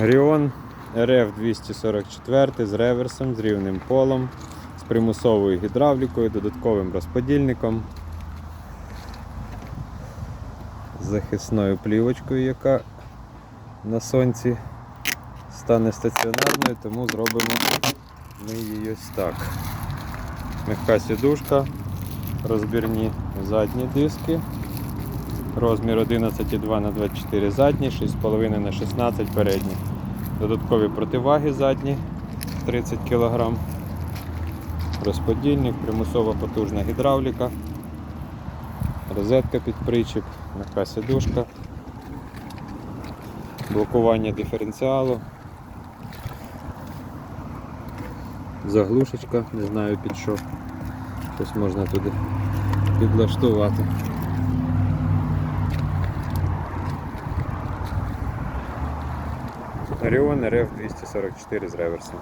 Ріон РФ 244 з реверсом, з рівним полом, з примусовою гідравлікою, додатковим розподільником, з захисною плівочкою, яка на сонці стане стаціонарною, тому зробимо ми її ось так. Мягка сідушка, розбірні задні диски. Розмір 11,2 на 24 задні, 6,5 на 16 передні. Додаткові противаги задні 30 кг. Розподільник, примусова потужна гідравліка, розетка під причіп, м'яка сідушка, блокування диференціалу, заглушечка, не знаю під що. Щось можна туди підлаштувати. Оріон РФ 244 з реверсом.